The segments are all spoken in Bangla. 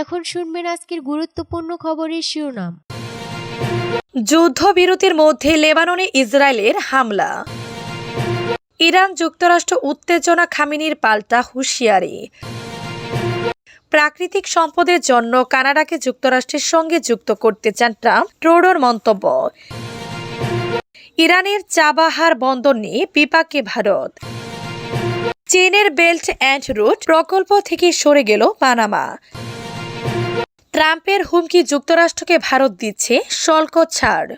এখন শুনবেন আজকের গুরুত্বপূর্ণ খবরের শিরোনাম। যুদ্ধবিরতির মধ্যে লেবাননে ইসরায়েলের হামলা। ইরান যুক্তরাষ্ট্র উত্তেজনা খামিনির পাল্টা হুঁশিয়ারি। প্রাকৃতিক সম্পদের জন্য কানাডাকে যুক্তরাষ্ট্রের সঙ্গে যুক্ত করতে চান ট্রাম্প, ট্রোডোর মন্তব্য। ইরানের চাবাহার বন্দর নিয়ে বিপাকে ভারত। চীনের বেল্ট অ্যান্ড রুট প্রকল্প থেকে সরে গেল পানামা। ট্রাম্পের হুমকি যুক্তরাষ্ট্রকে ভারত দিচ্ছে শল্ক ছাড়।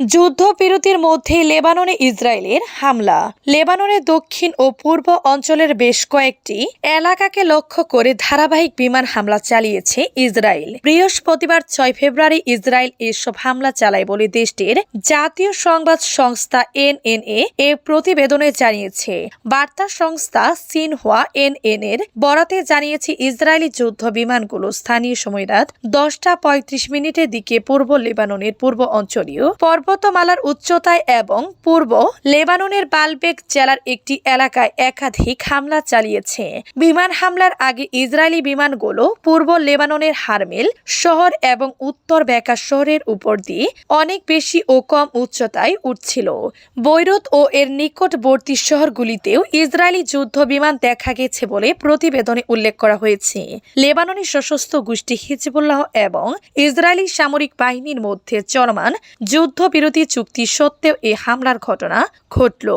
যুদ্ধবিরতির মধ্যে লেবাননে ইসরায়েলের হামলা। লেবাননের দক্ষিণ ও পূর্ব অঞ্চলের বেশ কয়েকটি এলাকাকে লক্ষ্য করে ধারাবাহিক বিমান হামলা চালিয়েছে ইসরায়েল। বৃহস্পতিবার ছয় ফেব্রুয়ারি ইসরায়েল এসব হামলা চালায় বলে দেশটির জাতীয় সংবাদ সংস্থা এনএনএ এ প্রতিবেদনে জানিয়েছে। বার্তা সংস্থা সিনহুয়া এনএন এর বরাতে জানিয়েছে, ইসরায়েলি যুদ্ধ বিমানগুলো স্থানীয় সময় রাত দশটা পঁয়ত্রিশ মিনিটের দিকে পূর্ব লেবাননের পূর্ব অঞ্চলীয় পর্বতমালার উচ্চতায় এবং পূর্ব লেবাননের বালবেক জেলার একটি এলাকায় একাধিক হামলা চালিয়েছে। বিমান হামলার আগে ইসরায়েলি বিমানগুলো পূর্ব লেবাননের হারমেল শহর এবং উত্তর বেকা শহরের উপর দিয়ে অনেক বেশি ও কম উচ্চতায় উঠছিল। বৈরুত ও এর নিকটবর্তী শহরগুলিতেও ইসরায়েলি যুদ্ধ বিমান দেখা গেছে বলে প্রতিবেদনে উল্লেখ করা হয়েছে। লেবাননি সশস্ত্র গোষ্ঠী হিজবুল্লাহ এবং ইসরায়েলি সামরিক বাহিনীর মধ্যে চলমান যুদ্ধবিরতি চুক্তি সত্ত্বেও এই হামলার ঘটনা ঘটল।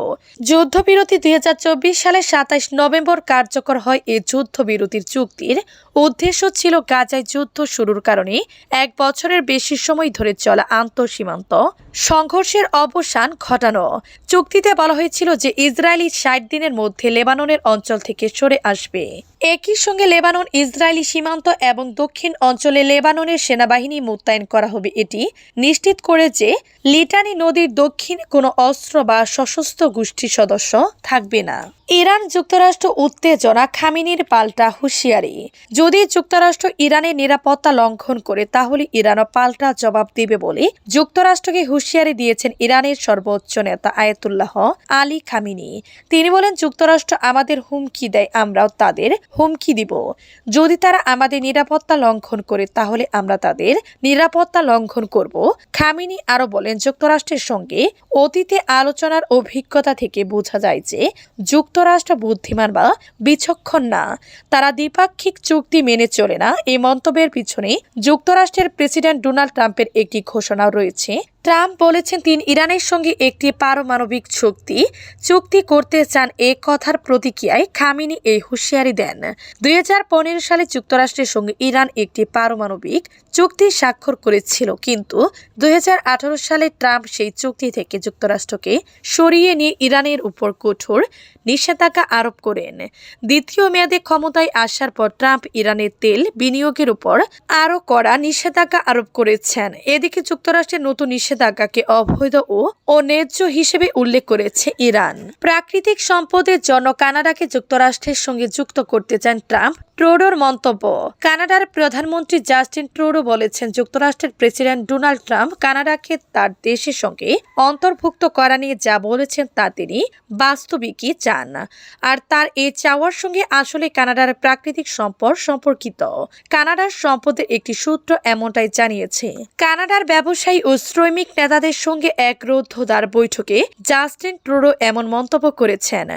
যুদ্ধবিরতি দুই হাজার চব্বিশ সালে সাতাইশ নভেম্বর কার্যকর হয় এই যুদ্ধবিরতির চুক্তির উদ্দেশ্য ছিল গাজায় যুদ্ধ শুরুর কারণে এক বছরের বেশি সময় ধরে চলা আন্তঃসীমান্ত সংঘর্ষের অবসান ঘটানো। চুক্তিতে বলা হয়েছিল যে ইসরায়েলি ষাট দিনের মধ্যে লেবাননের অঞ্চল থেকে সরে আসবে। একই সঙ্গে লেবানন ইসরায়েলি সীমান্ত এবং দক্ষিণ অঞ্চলে লেবাননের সেনাবাহিনী মোতায়েন করা হবে। এটি নিশ্চিত করে যে লিটানি নদীর দক্ষিণে কোনো অস্ত্র বা সশস্ত্র গোষ্ঠীর সদস্য থাকবে না। ইরান যুক্তরাষ্ট্র উত্তেজনা, খামিনির পাল্টা হুঁশিয়ারি। যদি যুক্তরাষ্ট্র ইরানের নিরাপত্তা লঙ্ঘন করে, তাহলে ইরানও পাল্টা জবাব দেবে বলে যুক্তরাষ্ট্রকে হুঁশিয়ারি দিয়েছেন ইরানের সর্বোচ্চ নেতা আয়াতুল্লাহ আলী খামিনি। তিনি বলেন, যুক্তরাষ্ট্র আমাদের হুমকি দেয়, আমরাও তাদের হুমকি দিব। যদি তারা আমাদের নিরাপত্তা লঙ্ঘন করে, তাহলে আমরা তাদের নিরাপত্তা লঙ্ঘন করব। খামিনি আরও বলেন, যুক্তরাষ্ট্রের সঙ্গে অতীতে আলোচনার অভিজ্ঞতা থেকে বোঝা যায় যে, যুক্তরাষ্ট্র বুদ্ধিমান বা বিচক্ষণ না। তারা দ্বিপাক্ষিক চুক্তি মেনে চলে না এই মন্তব্যের পিছনে যুক্তরাষ্ট্রের প্রেসিডেন্ট ডোনাল্ড ট্রাম্পের একটি ঘোষণা রয়েছে। ট্রাম্প বলেছেন, তিনি ইরানের সঙ্গে একটি পারমাণবিক চুক্তি চুক্তি করতে চান এ কথার প্রতিক্রিয়ায় খামিনি এই হুঁশিয়ারি দেন। দুই হাজার পনেরো সালে যুক্তরাষ্ট্রের সঙ্গে ইরান একটি পারমাণবিক চুক্তি স্বাক্ষর করেছিল, কিন্তু দুই সালে ট্রাম্প সেই চুক্তি থেকে যুক্তরাষ্ট্রকে সরিয়ে নিয়ে ইরানের উপর কঠোর নিষেধাজ্ঞা আরোপ করেন। দ্বিতীয় মেয়াদে ক্ষমতায় আসার পর ট্রাম্প ইরানের তেল বিনিয়োগের উপর আরও কড়া নিষেধাজ্ঞা আরোপ করেছেন। এদিকে যুক্তরাষ্ট্রের নতুন নিষেধাজ্ঞাকে অবৈধ ও অন্যায্য হিসেবে উল্লেখ করেছে ইরান। প্রাকৃতিক সম্পদের জন্য কানাডাকে যুক্তরাষ্ট্রের সঙ্গে যুক্ত করতে চান ট্রাম্প ট্রোডোর মন্তব্য। কানাডার প্রধানমন্ত্রী জাস্টিন ট্রুডো বলেছেন, যুক্তরাষ্ট্রের প্রেসিডেন্ট ডোনাল্ড ট্রাম্প কানাডাকে তার দেশের সঙ্গে অন্তর্ভুক্ত করা নিয়ে যা বলেছেন তা তিনি বাস্তবিকই চান। আর তার এই চাওয়ার সঙ্গে আসলে কানাডার প্রাকৃতিক সম্পদ সম্পর্কিত। কানাডার সম্পদের একটি সূত্র এমনটাই জানিয়েছে। কানাডার ব্যবসায়ী ও শ্রমিক নেতাদের সঙ্গে এক রৌদ্রদার বৈঠকে জাস্টিন ট্রুডো এমন মন্তব্য করেছেন।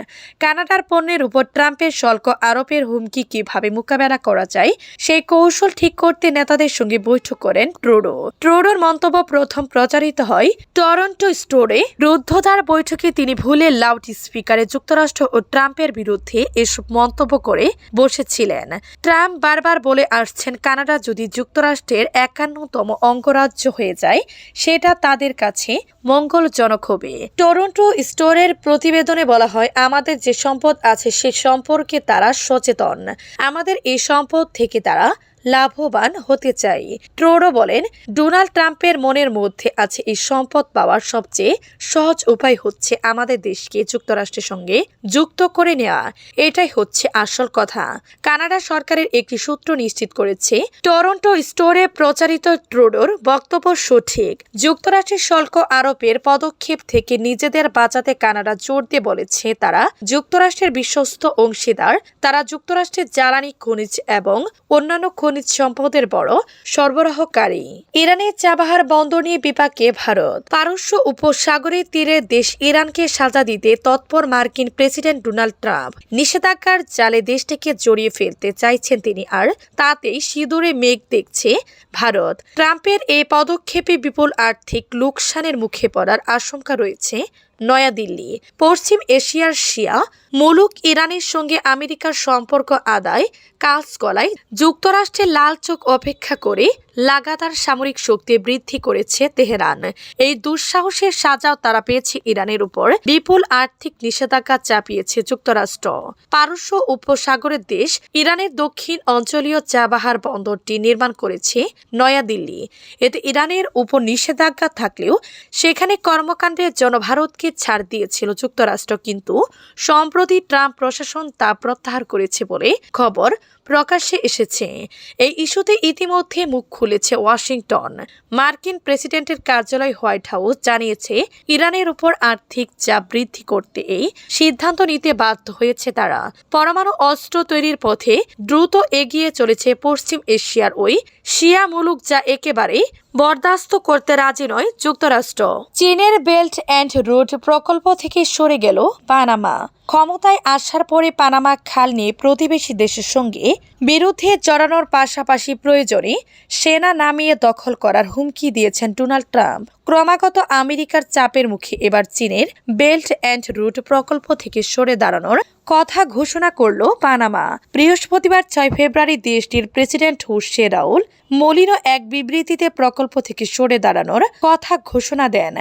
কানাডার পণ্যের উপর ট্রাম্পের শুল্ক আরোপের হুমকি কীভাবে মোকাবেলা করা যায়, সেই কৌশল ঠিক করতে নেতাদের সঙ্গে বৈঠক করেন ট্রুডো। ট্রুডোর মন্তব্য প্রথম প্রচারিত হয় টরন্টো স্টোরে। রুদ্ধদ্বার বৈঠকে তিনি ভুলে লাউড স্পিকারে যুক্তরাষ্ট্র ও ট্রাম্পের বিরুদ্ধে এসব মন্তব্য করে বসেছিলেন। ট্রাম্প বারবার বলে আসছেন, কানাডা যদি যুক্তরাষ্ট্রের একান্নতম অঙ্গরাজ্য হয়ে যায়, সেটা তাদের কাছে মঙ্গলজনক হবে। টরন্টো স্টোরের প্রতিবেদনে বলা হয়, আমাদের যে সম্পদ আছে সে সম্পর্কে তারা সচেতন। আমাদের এই সম্পদ থেকে তারা লাভবান হতে চাই। ট্রোডো বলেন, ডোনাল্ড ট্রাম্পের মনের মধ্যে আছে এই সম্পদ পাওয়ার সবচেয়ে সহজ উপায় হচ্ছে আমাদের দেশকে যুক্তরাষ্ট্রের সঙ্গে যুক্ত করে নেওয়া। এটাই হচ্ছে আসল কথা। কানাডা সরকারের একটি সূত্র নিশ্চিত করেছে, টরন্টো স্টোরে প্রচারিত ট্রোডোর বক্তব্য সঠিক। যুক্তরাষ্ট্রের শুল্ক আরোপের পদক্ষেপ থেকে নিজেদের বাঁচাতে কানাডা জোর দিয়ে বলেছে তারা, যুক্তরাষ্ট্রের বিশ্বস্ত অংশীদার, তারা যুক্তরাষ্ট্রের জ্বালানি খনিজ এবং অন্যান্য খনিজ সম্পদের বড় সরবরাহকারী। ইরানের চাবাহার বন্দর নিয়ে বিপাকে ভারত। পারস্য উপসাগরের তীরে দেশ ইরানকে সাজা দিতে তৎপর মার্কিন প্রেসিডেন্ট ডোনাল্ড ট্রাম্প। নিষেধাজ্ঞার জালে দেশটিকে জড়িয়ে ফেলতে চাইছেন তিনি আর তাতেই সিঁদুরে মেঘ দেখছে ভারত। ট্রাম্পের এই পদক্ষেপে বিপুল আর্থিক লোকসানের মুখে পড়ার আশঙ্কা রয়েছে নয়াদিল্লি। পশ্চিম এশিয়ার শিয়া, মুলুক ইরানের সঙ্গে আমেরিকার সম্পর্ক আদায় কাজ গলায় যুক্তরাষ্ট্রের লাল চোখ অপেক্ষা করে লাগাতার সামরিক শক্তি বৃদ্ধি করেছে তেহরান। এই দুঃসাহসের সাজাও তারা পেয়েছে ইরানের উপর। বিপুল আর্থিক নিষেধাজ্ঞা চাপিয়েছে যুক্তরাষ্ট্র। পারস্য উপসাগরের দেশ ইরানের দক্ষিণ অঞ্চলীয় চাবাহার বন্দরটি নির্মাণ করেছে নয়াদিল্লি। এতে ইরানের উপর নিষেধাজ্ঞা থাকলেও সেখানে কর্মকাণ্ডের জন্য ভারতকে ছাড় দিয়েছিল যুক্তরাষ্ট্র। কিন্তু সম্প্রতি ট্রাম্প প্রশাসন তা প্রত্যাহার করেছে বলে খবর প্রকাশ্যে এসেছে। এই ইস্যুতে ইতিমধ্যে মুখ খুলেছে ওয়াশিংটন। মার্কিন প্রেসিডেন্টের কার্যালয় হোয়াইট হাউস জানিয়েছে, ইরানের উপর আর্থিক চাপ বৃদ্ধি করতে এই সিদ্ধান্ত নিতে বাধ্য হয়েছে তারা। পরমাণু অস্ত্র তৈরির পথে দ্রুত এগিয়ে চলেছে পশ্চিম এশিয়ার ওই শিয়া মুলুক যা একেবারেই বরদাস্ত করতে রাজি নয় যুক্তরাষ্ট্র। চীনের বেল্ট অ্যান্ড রুট প্রকল্প থেকে সরে গেল পানামা। ক্ষমতায় আসার পরে পানামা খাল নিয়ে প্রতিবেশী দেশের সঙ্গে বিরুদ্ধে জড়ানোর পাশাপাশি প্রয়োজনে সেনা নামিয়ে দখল করার হুমকি দিয়েছেন ডোনাল্ড ট্রাম্প। ক্রমাগত আমেরিকার চাপের মুখে এবার চীনের বেল্ট অ্যান্ড রুট প্রকল্প থেকে সরে দাঁড়ানোর কথা ঘোষণা করল পানামা। বৃহস্পতিবার ছয় ফেব্রুয়ারি দেশটির প্রেসিডেন্ট হুসে রাউল মলিনো এক বিবৃতিতে প্রকল্প থেকে সরে দাঁড়ানোর কথা ঘোষণা দেন।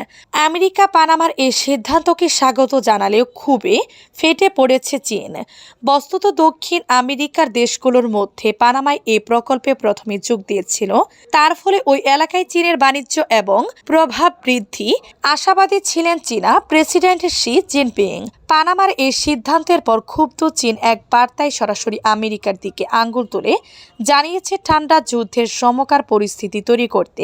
আমেরিকা পানামার এই সিদ্ধান্তকে স্বাগত জানালেও খুবই ফেটে পড়েছে চীন। বস্তুত দক্ষিণ আমেরিকার দেশগুলোর মধ্যে পানামায় এই প্রকল্পে প্রথমে যোগ দিয়েছিল। তার ফলে ওই এলাকায় চীনের বাণিজ্য এবং প্রভাব বৃদ্ধি আশাবাদী ছিলেন চীনা প্রেসিডেন্ট শি জিনপিং। পানামার এই সিদ্ধান্তের পর ক্ষুব্ধ চীন এক বার্তায় সরাসরি আমেরিকার দিকে আঙ্গুল তুলে জানিয়েছে, ঠান্ডা যুদ্ধের সমকার পরিস্থিতি তৈরি করতে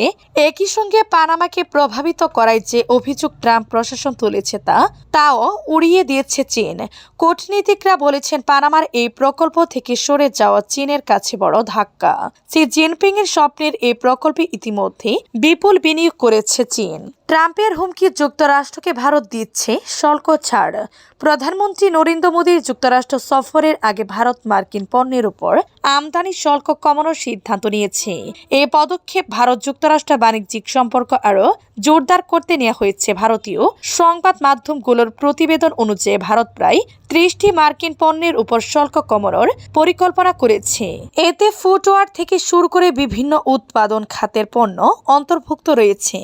একই সঙ্গে পানামাকে প্রভাবিত করায় যে অভিযোগ ট্রাম্প প্রশাসন তুলেছে তা, তাও উড়িয়ে দিয়েছে চীন। কূটনীতিকরা বলেছেন, পানামার এই প্রকল্প থেকে সরে যাওয়া চীনের কাছে বড় ধাক্কা। সি জিনপিং এর স্বপ্নের এই প্রকল্পে ইতিমধ্যে বিপুল বিনিয়োগ করেছে চীন। ট্রাম্পের হুমকি যুক্তরাষ্ট্রকে ভারত দিচ্ছে, শুল্ক ছাড়। প্রধানমন্ত্রী নরেন্দ্র মোদীর যুক্তরাষ্ট্র সফরের আগে ভারত মার্কিন পণ্যের উপর আমদানি শুল্ক কমানোর সিদ্ধান্ত নিয়েছে। এই পদক্ষেপ ভারত যুক্তরাষ্ট্র বাণিজ্যিক সম্পর্ক আরও জোরদার করতে নেওয়া হয়েছে। ভারতীয় সংবাদ মাধ্যমগুলোর প্রতিবেদন অনুযায়ী ভারত প্রায় ত্রিশটি মার্কিন পণ্যের উপর শুল্ক কমানোর পরিকল্পনা করেছে। এতে ফুটওয়ার থেকে শুরু করে বিভিন্ন উৎপাদন খাতের পণ্য অন্তর্ভুক্ত রয়েছে।